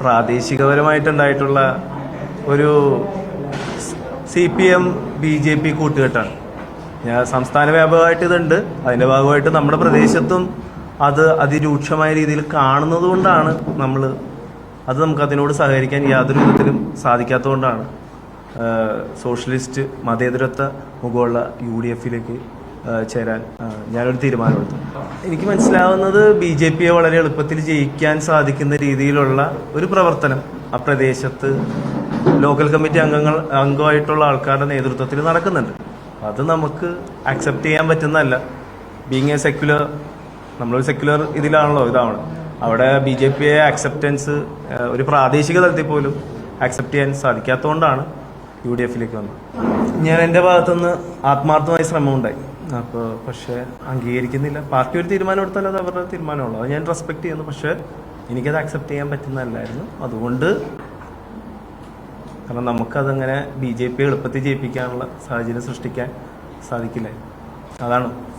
പ്രാദേശികപരമായിട്ടുണ്ടായിട്ടുള്ള ഒരു C P M B J P കൂട്ടുകെട്ടാണ്. ഞാൻ സംസ്ഥാന വ്യാപകമായിട്ട് ഇതുണ്ട്. അതിന്റെ ഭാഗമായിട്ട് നമ്മുടെ പ്രദേശത്തും അത് അതിരൂക്ഷമായ രീതിയിൽ കാണുന്നത് കൊണ്ടാണ് നമ്മൾ അത് നമുക്ക് അതിനോട് സഹകരിക്കാൻ യാതൊരു വിധത്തിലും സാധിക്കാത്തതുകൊണ്ടാണ് സോഷ്യലിസ്റ്റ് മതേതരത്വ മുഖമുള്ള യു ഡി എഫിലേക്ക് ചേരാൻ. ഞാനൊരു തീരുമാനമെടുത്തു എനിക്ക് മനസ്സിലാവുന്നത് ബി ജെ പിയെ വളരെ എളുപ്പത്തിൽ ജയിക്കാൻ സാധിക്കുന്ന രീതിയിലുള്ള ഒരു പ്രവർത്തനം. ആ പ്രദേശത്ത് ലോക്കൽ കമ്മിറ്റി അംഗങ്ങൾ അംഗമായിട്ടുള്ള ആൾക്കാരുടെ നേതൃത്വത്തിൽ നടക്കുന്നുണ്ട്. അത് നമുക്ക് അക്സെപ്റ്റ് ചെയ്യാൻ പറ്റുന്നതല്ല. ബീങ് എ സെക്യുലർ നമ്മളൊരു സെക്യുലർ ഇതിലാണല്ലോ ഇതാവണം അവിടെ ബി ജെ പിയെ അക്സെപ്റ്റൻസ് ഒരു പ്രാദേശിക തലത്തിൽ പോലും അക്സെപ്റ്റ് ചെയ്യാൻ സാധിക്കാത്തതുകൊണ്ടാണ് യു ഡി എഫിലേക്ക് വന്നത്. ഞാൻ എന്റെ ഭാഗത്തുനിന്ന് ആത്മാർത്ഥമായ ശ്രമം ഉണ്ടായി അപ്പോൾ പക്ഷേ അംഗീകരിക്കുന്നില്ല. പാർട്ടി ഒരു തീരുമാനം എടുത്താൽ അത് അവരുടെ തീരുമാനമുള്ളൂ. അത് ഞാൻ റെസ്പെക്ട് ചെയ്യുന്നു. പക്ഷേ എനിക്കത് അക്സെപ്റ്റ് ചെയ്യാൻ പറ്റുന്നതല്ലായിരുന്നു. അതുകൊണ്ട് കാരണം നമുക്കതങ്ങനെ ബി ജെ പി എളുപ്പത്തിൽ ജയിപ്പിക്കാനുള്ള സാഹചര്യം സൃഷ്ടിക്കാൻ സാധിക്കില്ല. അതാണ്